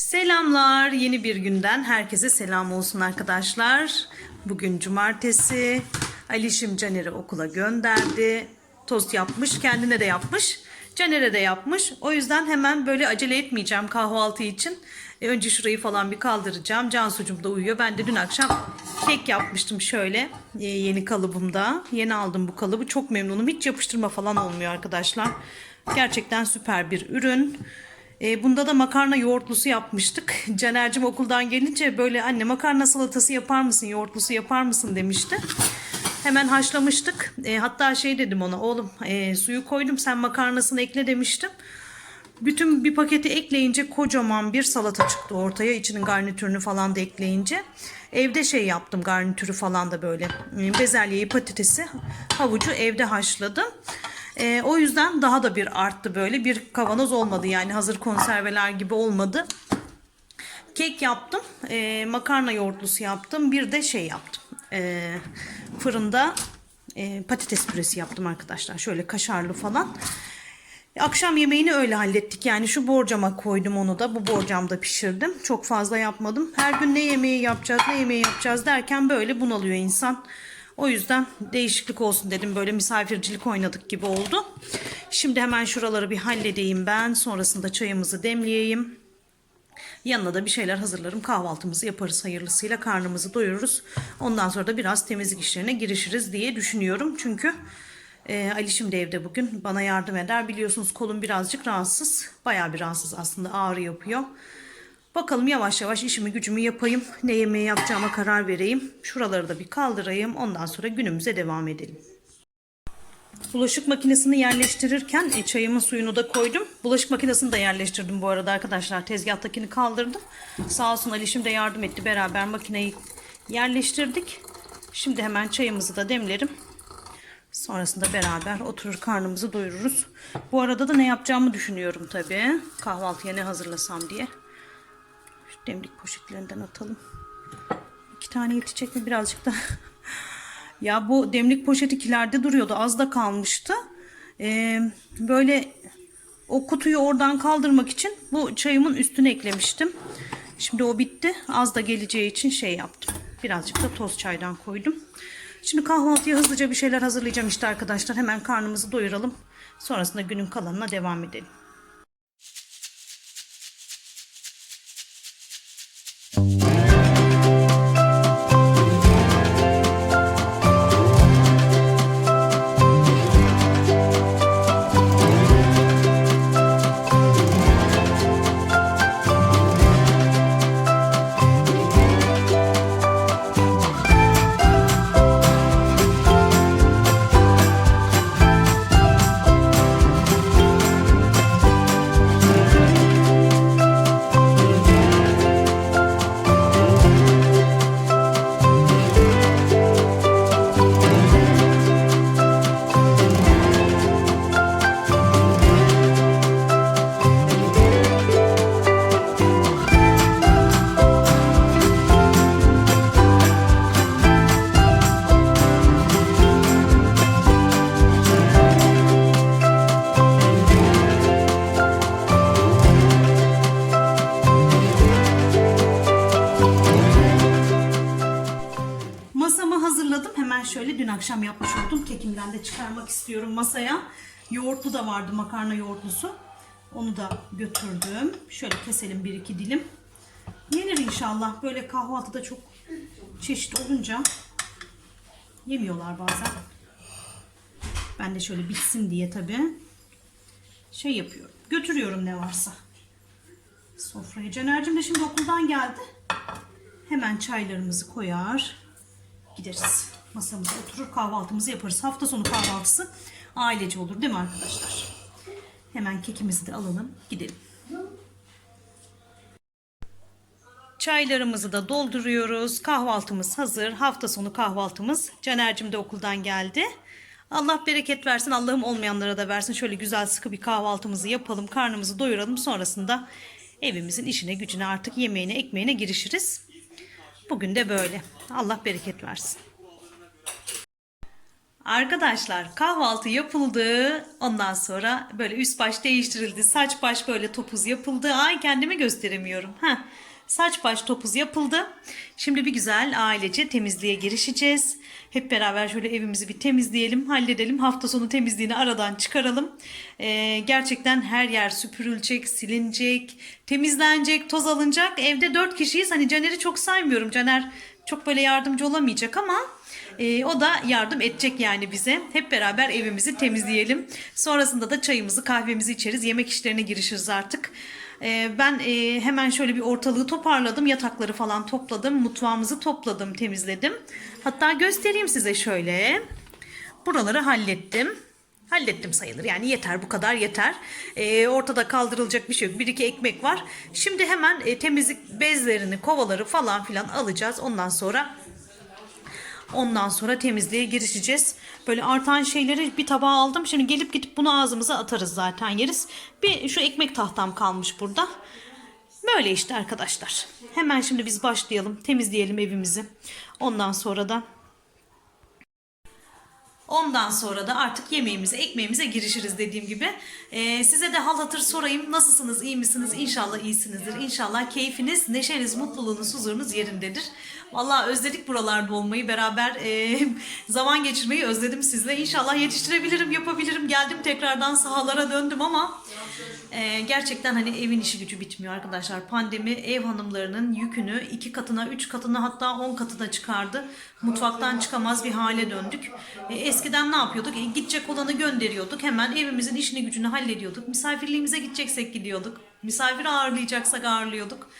Selamlar. Yeni bir günden herkese selam olsun arkadaşlar. Bugün cumartesi. Alişim Caner'i okula gönderdi. Tost yapmış. Kendine de yapmış. Caner'e de yapmış. O yüzden hemen böyle acele etmeyeceğim kahvaltı için. E, önce şurayı falan bir kaldıracağım. Cansucuğum da uyuyor. Ben de dün akşam kek yapmıştım şöyle. e, yeni kalıbımda. Yeni aldım bu kalıbı. Çok memnunum. Hiç yapıştırma falan olmuyor arkadaşlar. Gerçekten süper bir ürün. E, bunda da makarna yoğurtlusu yapmıştık. Caner'cim okuldan gelince böyle anne makarna salatası yapar mısın, yoğurtlusu yapar mısın demişti. Hemen haşlamıştık. E, hatta şey dedim ona oğlum e, suyu koydum sen makarnasını ekle demiştim. Bütün bir paketi ekleyince kocaman bir salata çıktı ortaya. İçinin garnitürünü falan da ekleyince. Evde şey yaptım garnitürü falan da böyle. e, Bezelyeyi, patatesi, havucu evde haşladım. E, o yüzden daha da bir arttı böyle. Bir kavanoz olmadı yani hazır konserveler gibi olmadı. Kek yaptım. e, makarna yoğurtlusu yaptım. Bir de şey yaptım. E, fırında e, patates püresi yaptım arkadaşlar. Şöyle kaşarlı falan. Akşam yemeğini öyle hallettik. Yani şu borcama koydum onu da. Bu borcamda pişirdim. Çok fazla yapmadım. Her gün ne yemeği yapacağız, ne yemeği yapacağız derken böyle bunalıyor insan. O yüzden değişiklik olsun dedim. Böyle misafircilik oynadık gibi oldu. Şimdi hemen şuraları bir halledeyim ben. Sonrasında çayımızı demleyeyim. Yanına da bir şeyler hazırlarım. Kahvaltımızı yaparız hayırlısıyla. Karnımızı doyururuz. Ondan sonra da biraz temizlik işlerine girişiriz diye düşünüyorum. Çünkü e, Alişim de evde bugün bana yardım eder. Biliyorsunuz kolum birazcık rahatsız. Bayağı bir rahatsız aslında ağrı yapıyor. Bakalım yavaş yavaş işimi gücümü yapayım. Ne yemeği yapacağıma karar vereyim. Şuraları da bir kaldırayım. Ondan sonra günümüze devam edelim. Bulaşık makinesini yerleştirirken e, çayımın suyunu da koydum. Bulaşık makinesini de yerleştirdim bu arada arkadaşlar. Tezgahtakini kaldırdım. Sağ olsun Alişim de yardım etti. Beraber makineyi yerleştirdik. Şimdi hemen çayımızı da demlerim. Sonrasında beraber oturur karnımızı doyururuz. Bu arada da ne yapacağımı düşünüyorum tabii. Kahvaltıya ne hazırlasam diye. Demlik poşetlerinden atalım. İki tane yetecek mi birazcık da. ya bu demlik poşeti kilerde duruyordu. Az da kalmıştı. Ee, böyle o kutuyu oradan kaldırmak için bu çayımın üstüne eklemiştim. Şimdi o bitti. Az da geleceği için şey yaptım. Birazcık da toz çaydan koydum. Şimdi kahvaltıya hızlıca bir şeyler hazırlayacağım işte arkadaşlar. Hemen karnımızı doyuralım. Sonrasında günün kalanına devam edelim. Vardı makarna yoğurtlusu. Onu da götürdüm. Şöyle keselim bir iki dilim. Yenir inşallah. Böyle kahvaltıda çok çeşit olunca yemiyorlar bazen. Ben de şöyle bitsin diye tabii şey yapıyorum. Götürüyorum ne varsa. Sofraya. Caner'cim de şimdi okuldan geldi. Hemen çaylarımızı koyar gideriz. Masamıza oturur kahvaltımızı yaparız. Hafta sonu kahvaltısı ailece olur değil mi arkadaşlar? Hemen kekimizi de alalım gidelim. Çaylarımızı da dolduruyoruz. Kahvaltımız hazır. Hafta sonu kahvaltımız. Caner'cim de okuldan geldi. Allah bereket versin. Allah'ım olmayanlara da versin. Şöyle güzel sıkı bir kahvaltımızı yapalım. Karnımızı doyuralım. Sonrasında evimizin işine gücüne artık yemeğine ekmeğine girişiriz. Bugün de böyle. Allah bereket versin. Arkadaşlar kahvaltı yapıldı. Ondan sonra böyle üst baş değiştirildi. Saç baş böyle topuz yapıldı. Ay kendimi gösteremiyorum. Heh. Saç baş topuz yapıldı. Şimdi bir güzel ailece temizliğe girişeceğiz. Hep beraber şöyle evimizi bir temizleyelim, halledelim. Hafta sonu temizliğini aradan çıkaralım. Ee, gerçekten her yer süpürülecek, silinecek, temizlenecek, toz alınacak. Evde dört kişiyiz. Hani Caner'i çok saymıyorum. Caner çok böyle yardımcı olamayacak ama ee, o da yardım edecek yani bize. Hep beraber evimizi temizleyelim. Sonrasında da çayımızı kahvemizi içeriz. Yemek işlerine girişiriz artık. Ee, ben e, hemen şöyle bir ortalığı toparladım. Yatakları falan topladım. Mutfağımızı topladım, temizledim. Hatta göstereyim size şöyle. Buraları hallettim. Hallettim sayılır. Yani yeter bu kadar yeter. Ee, ortada kaldırılacak bir şey yok. Bir iki ekmek var. Şimdi hemen e, temizlik bezlerini, kovaları falan filan alacağız. Ondan sonra Ondan sonra temizliğe girişeceğiz. Böyle artan şeyleri bir tabağa aldım. Şimdi gelip gidip bunu ağzımıza atarız zaten yeriz. Bir şu ekmek tahtam kalmış burada. Böyle işte arkadaşlar. Hemen şimdi biz başlayalım. Temizleyelim evimizi. Ondan sonra da Ondan sonra da artık yemeğimize, ekmeğimize girişiriz dediğim gibi. Ee, size de hal hatır sorayım. Nasılsınız, iyi misiniz? İnşallah iyisinizdir. İnşallah keyfiniz, neşeniz, mutluluğunuz, huzurunuz yerindedir. Vallahi özledik buralarda olmayı, beraber e, zaman geçirmeyi özledim sizle. İnşallah yetiştirebilirim, yapabilirim. Geldim tekrardan sahalara döndüm ama e, gerçekten hani evin işi gücü bitmiyor arkadaşlar. Pandemi ev hanımlarının yükünü iki katına, üç katına hatta on katına çıkardı. Mutfaktan çıkamaz bir hale döndük. E, eskiden ne yapıyorduk? E, gidecek olanı gönderiyorduk. Hemen evimizin işini gücünü hallediyorduk. Misafirliğimize gideceksek gidiyorduk. Misafir ağırlayacaksak ağırlıyorduk.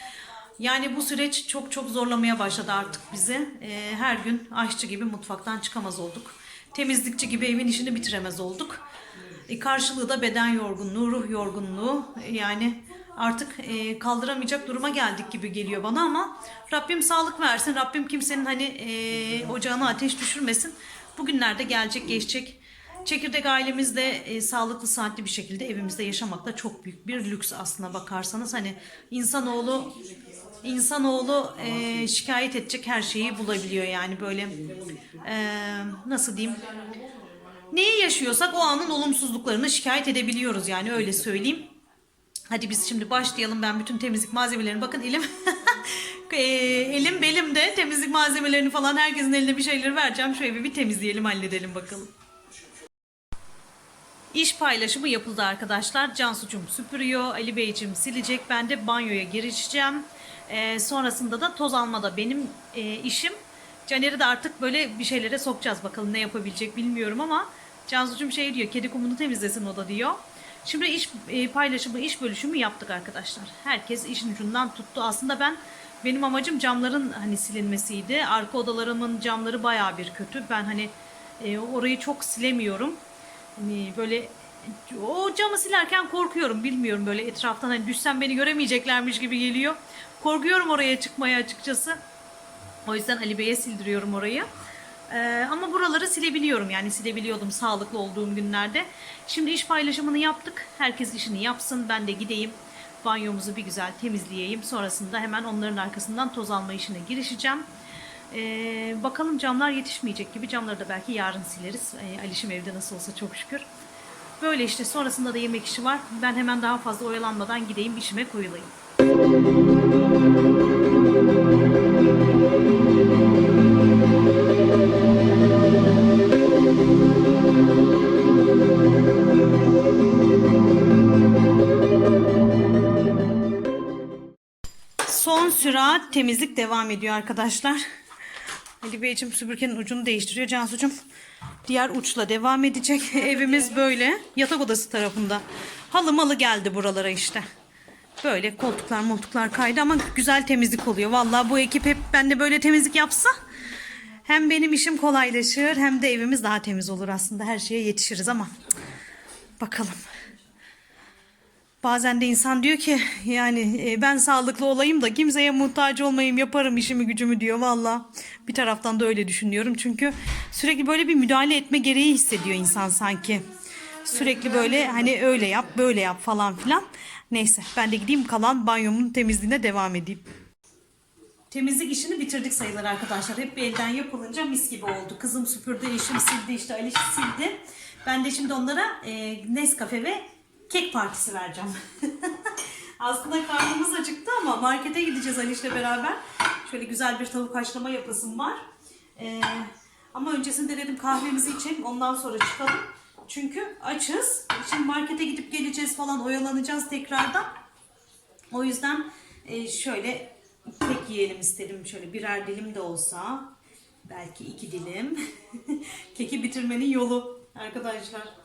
Yani bu süreç çok çok zorlamaya başladı artık bizi. E, her gün aşçı gibi mutfaktan çıkamaz olduk. Temizlikçi gibi evin işini bitiremez olduk. E, karşılığı da beden yorgunluğu, ruh yorgunluğu. E, yani artık e, kaldıramayacak duruma geldik gibi geliyor bana ama Rabbim sağlık versin. Rabbim kimsenin hani e, ocağına ateş düşürmesin. Bugünlerde gelecek geçecek. Çekirdek ailemizde e, sağlıklı saatli bir şekilde evimizde yaşamak da çok büyük bir lüks aslına bakarsanız. Hani insanoğlu insanoğlu e, şikayet edecek her şeyi bulabiliyor yani böyle e, nasıl diyeyim neyi yaşıyorsak o anın olumsuzluklarını şikayet edebiliyoruz yani öyle söyleyeyim. Hadi biz şimdi başlayalım. Ben bütün temizlik malzemelerini bakın elim e, elim belimde temizlik malzemelerini falan herkesin eline bir şeyleri vereceğim. Şu evi bir temizleyelim halledelim bakalım. İş paylaşımı yapıldı arkadaşlar. Cansu'cum süpürüyor. Ali Beyciğim silecek. Ben de banyoya girişeceğim. Ee, sonrasında da toz alma da benim e, işim. Caner'i de artık böyle bir şeylere sokacağız. Bakalım ne yapabilecek bilmiyorum ama Cansu'cum şey diyor. Kedi kumunu temizlesin o da diyor. Şimdi iş e, paylaşımı, iş bölüşümü yaptık arkadaşlar. Herkes işin ucundan tuttu. Aslında ben benim amacım camların hani silinmesiydi. Arka odalarımın camları baya bir kötü. Ben hani e, orayı çok silemiyorum. Hani böyle o camı silerken korkuyorum. Bilmiyorum böyle etraftan hani düşsem beni göremeyeceklermiş gibi geliyor. Korkuyorum oraya çıkmaya açıkçası. O yüzden Ali Bey'e sildiriyorum orayı. Ee, ama buraları silebiliyorum yani silebiliyordum sağlıklı olduğum günlerde. Şimdi iş paylaşımını yaptık. Herkes işini yapsın. Ben de gideyim. Banyomuzu bir güzel temizleyeyim. Sonrasında hemen onların arkasından toz alma işine girişeceğim. Ee, bakalım camlar yetişmeyecek gibi. Camları da belki yarın sileriz. Ee, Alişim evde nasıl olsa çok şükür. Böyle işte sonrasında da yemek işi var. Ben hemen daha fazla oyalanmadan gideyim işime koyulayım. Sürat temizlik devam ediyor arkadaşlar. Ali Beyciğim süpürgenin ucunu değiştiriyor. Cansucuğum diğer uçla devam edecek. Evimiz böyle. Yatak odası tarafında. Halı malı geldi buralara işte. Böyle koltuklar moltuklar kaydı ama güzel temizlik oluyor. Vallahi bu ekip hep ben de böyle temizlik yapsa hem benim işim kolaylaşır hem de evimiz daha temiz olur aslında. Her şeye yetişiriz ama bakalım. Bazen de insan diyor ki yani e, ben sağlıklı olayım da kimseye muhtaç olmayayım yaparım işimi gücümü diyor valla. Bir taraftan da öyle düşünüyorum çünkü sürekli böyle bir müdahale etme gereği hissediyor insan sanki. Sürekli böyle hani öyle yap böyle yap falan filan. Neyse ben de gideyim kalan banyomun temizliğine devam edeyim. temizlik işini bitirdik sayılır arkadaşlar. Hep bir elden yapılınca mis gibi oldu. Kızım süpürdü, eşim sildi, işte Ali sildi. Ben de şimdi onlara e, Nescafe ve kek partisi vereceğim. Aslında karnımız acıktı ama markete gideceğiz Aliş'le beraber. Şöyle güzel bir tavuk haşlama yapasım var. E, ama öncesinde dedim kahvemizi içelim ondan sonra çıkalım. Çünkü açız. Şimdi markete gidip geleceğiz falan oyalanacağız tekrardan. O yüzden e, şöyle kek yiyelim istedim. Şöyle birer dilim de olsa. Belki iki dilim. Keki bitirmenin yolu arkadaşlar.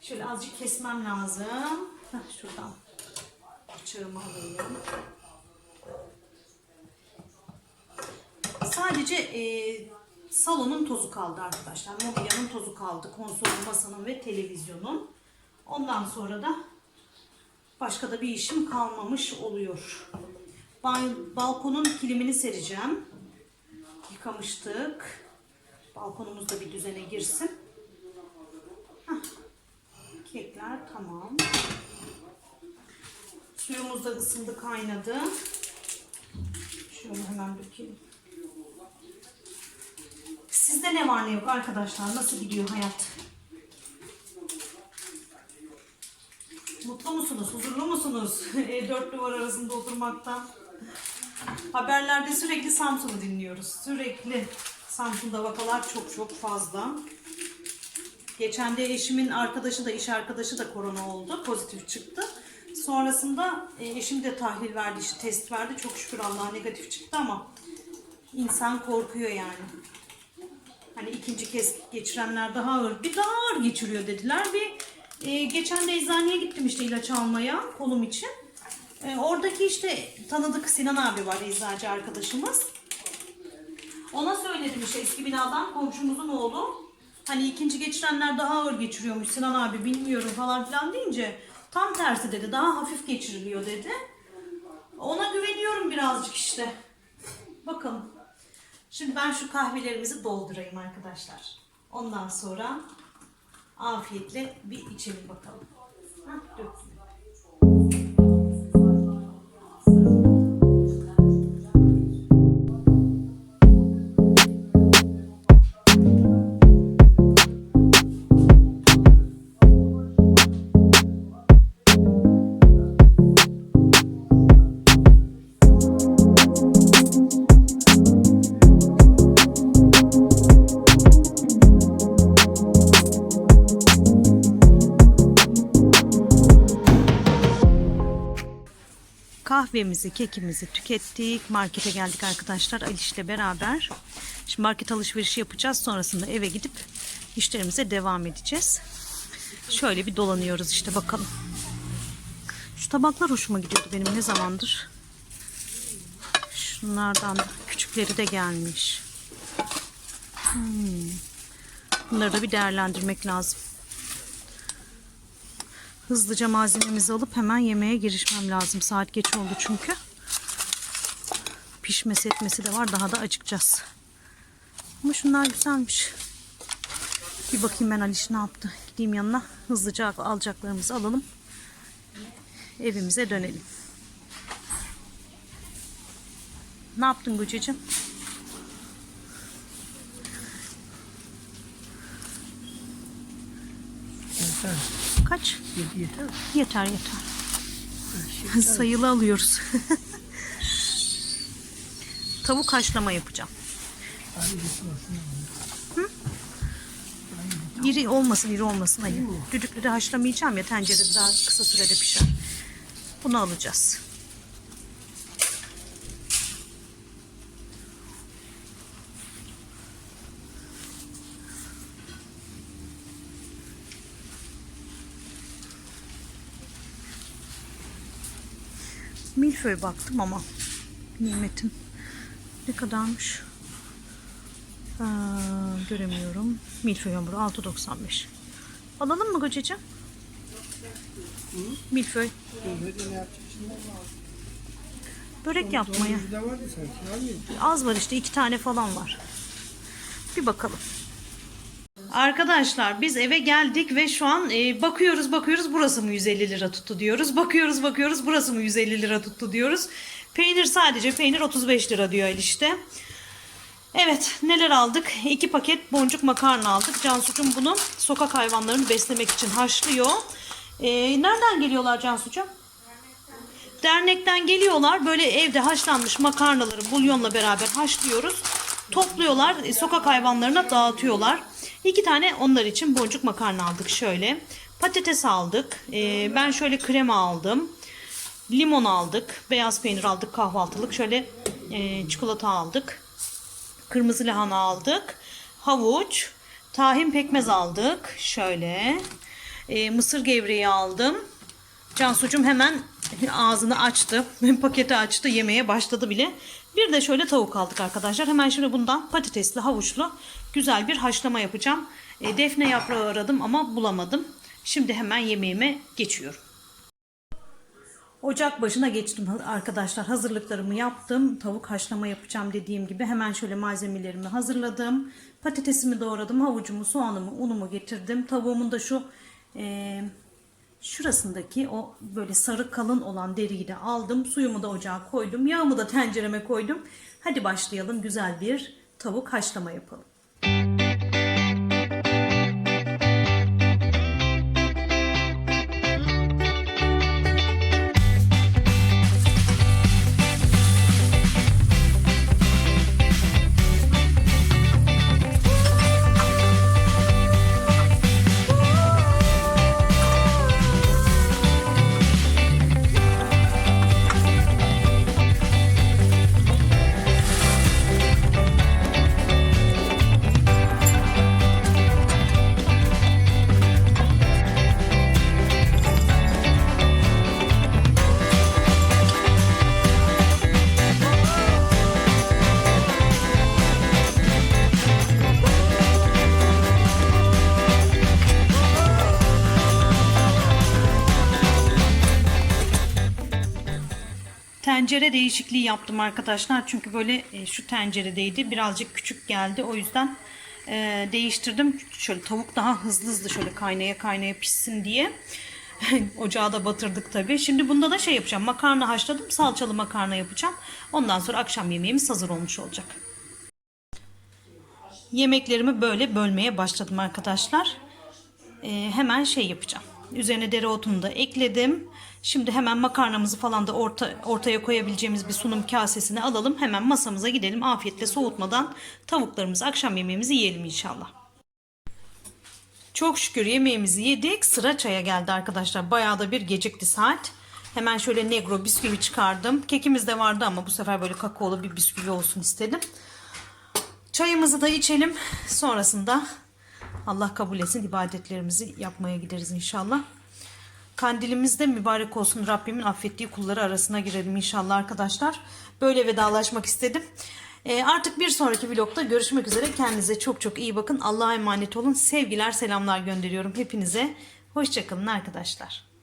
Şöyle azıcık kesmem lazım. Heh, şuradan bıçağımı alayım. Sadece e, salonun tozu kaldı arkadaşlar. Mobilyanın tozu kaldı. Konsolun, masanın ve televizyonun. Ondan sonra da başka da bir işim kalmamış oluyor. Balkonun kilimini sereceğim. Yıkamıştık. Balkonumuz da bir düzene girsin. Hah. Kekler tamam. Suyumuz da ısındı kaynadı. Şöyle hemen dökeyim. Sizde ne var ne yok arkadaşlar? Nasıl gidiyor hayat? Mutlu musunuz? Huzurlu musunuz? E, dört duvar arasında oturmaktan. Haberlerde sürekli Samsun'u dinliyoruz. Sürekli Samsun'da vakalar çok çok fazla. Geçen de eşimin arkadaşı da iş arkadaşı da korona oldu. Pozitif çıktı. Sonrasında e, eşim de tahlil verdi, işte test verdi. Çok şükür Allah negatif çıktı ama insan korkuyor yani. Hani ikinci kez geçirenler daha ağır, bir daha ağır geçiriyor dediler. Bir e, geçen de eczaneye gittim işte ilaç almaya kolum için. E, oradaki işte tanıdık Sinan abi var eczacı arkadaşımız. Ona söyledim işte eski binadan komşumuzun oğlu. Hani ikinci geçirenler daha ağır geçiriyormuş Sinan abi bilmiyorum falan filan deyince tam tersi dedi daha hafif geçiriliyor dedi. Ona güveniyorum birazcık işte. Bakalım. Şimdi ben şu kahvelerimizi doldurayım arkadaşlar. Ondan sonra afiyetle bir içelim bakalım. Hah, döktüm. Kahvemizi, kekimizi tükettik. Markete geldik arkadaşlar Aliş'le beraber. Şimdi market alışverişi yapacağız. Sonrasında eve gidip işlerimize devam edeceğiz. Şöyle bir dolanıyoruz işte bakalım. Şu tabaklar hoşuma gidiyordu benim ne zamandır. Şunlardan da küçükleri de gelmiş. Hmm. Bunları da bir değerlendirmek lazım. Hızlıca malzememizi alıp hemen yemeğe girişmem lazım. Saat geç oldu çünkü. Pişmesi etmesi de var. Daha da acıkacağız. Ama şunlar güzelmiş. Bir bakayım ben Aliş ne yaptı. Gideyim yanına. Hızlıca alacaklarımızı alalım. Evimize dönelim. Ne yaptın Gucicim? Yeter. Kaç? Yeter. Yeter yeter. Sayılı alıyoruz. Tavuk haşlama yapacağım. İri olmasın, iri olmasın. Hayır. Düdüklü de haşlamayacağım ya tencerede daha kısa sürede pişer. Bunu alacağız. Milföy baktım ama nimetin ne kadarmış? Aa, göremiyorum. Milföy hamuru 6.95. Alalım mı kocacığım? Milföy. Börek yapmaya. Az var işte iki tane falan var. Bir bakalım. Arkadaşlar biz eve geldik ve şu an e, bakıyoruz bakıyoruz burası mı 150 lira tuttu diyoruz. Bakıyoruz bakıyoruz burası mı 150 lira tuttu diyoruz. Peynir sadece peynir 35 lira diyor El işte. Evet neler aldık? İki paket boncuk makarna aldık. Cansucuğum bunu sokak hayvanlarını beslemek için haşlıyor. Ee, nereden geliyorlar Cansucuğum? Dernekten geliyorlar böyle evde haşlanmış makarnaları bulyonla beraber haşlıyoruz. Topluyorlar e, sokak hayvanlarına dağıtıyorlar. İki tane onlar için boncuk makarna aldık şöyle. Patates aldık. Ee, ben şöyle krema aldım. Limon aldık. Beyaz peynir aldık kahvaltılık. Şöyle e, çikolata aldık. Kırmızı lahana aldık. Havuç. Tahin pekmez aldık. Şöyle. E, mısır gevreği aldım. Cansucuğum hemen ağzını açtı. Paketi açtı. Yemeye başladı bile. Bir de şöyle tavuk aldık arkadaşlar. Hemen şimdi bundan patatesli, havuçlu güzel bir haşlama yapacağım. E, defne yaprağı aradım ama bulamadım. Şimdi hemen yemeğime geçiyorum. Ocak başına geçtim arkadaşlar. Hazırlıklarımı yaptım. Tavuk haşlama yapacağım dediğim gibi. Hemen şöyle malzemelerimi hazırladım. Patatesimi doğradım. Havucumu, soğanımı, unumu getirdim. Tavuğumun da şu e, şurasındaki o böyle sarı kalın olan deriyi de aldım. Suyumu da ocağa koydum. Yağımı da tencereme koydum. Hadi başlayalım. Güzel bir tavuk haşlama yapalım. Yaptım arkadaşlar. Çünkü böyle e, şu tenceredeydi. Birazcık küçük geldi. O yüzden e, değiştirdim. Şöyle tavuk daha hızlı hızlı şöyle kaynaya kaynaya pişsin diye. Ocağa da batırdık tabii. Şimdi bunda da şey yapacağım. Makarna haşladım. Salçalı makarna yapacağım. Ondan sonra akşam yemeğimiz hazır olmuş olacak. Yemeklerimi böyle bölmeye başladım arkadaşlar. Ee, hemen şey yapacağım. Üzerine dereotunu da ekledim. Şimdi hemen makarnamızı falan da orta, ortaya koyabileceğimiz bir sunum kasesine alalım. Hemen masamıza gidelim. Afiyetle soğutmadan tavuklarımızı, akşam yemeğimizi yiyelim inşallah. Çok şükür yemeğimizi yedik. Sıra çaya geldi arkadaşlar. Bayağı da bir gecikti saat. Hemen şöyle negro bisküvi çıkardım. Kekimiz de vardı ama bu sefer böyle kakaolu bir bisküvi olsun istedim. Çayımızı da içelim. Sonrasında Allah kabul etsin ibadetlerimizi yapmaya gideriz inşallah. Kandilimiz de mübarek olsun. Rabbimin affettiği kulları arasına girelim inşallah arkadaşlar. Böyle vedalaşmak istedim. Ee, artık bir sonraki vlogda görüşmek üzere. Kendinize çok çok iyi bakın. Allah'a emanet olun. Sevgiler, selamlar gönderiyorum hepinize. Hoşçakalın arkadaşlar.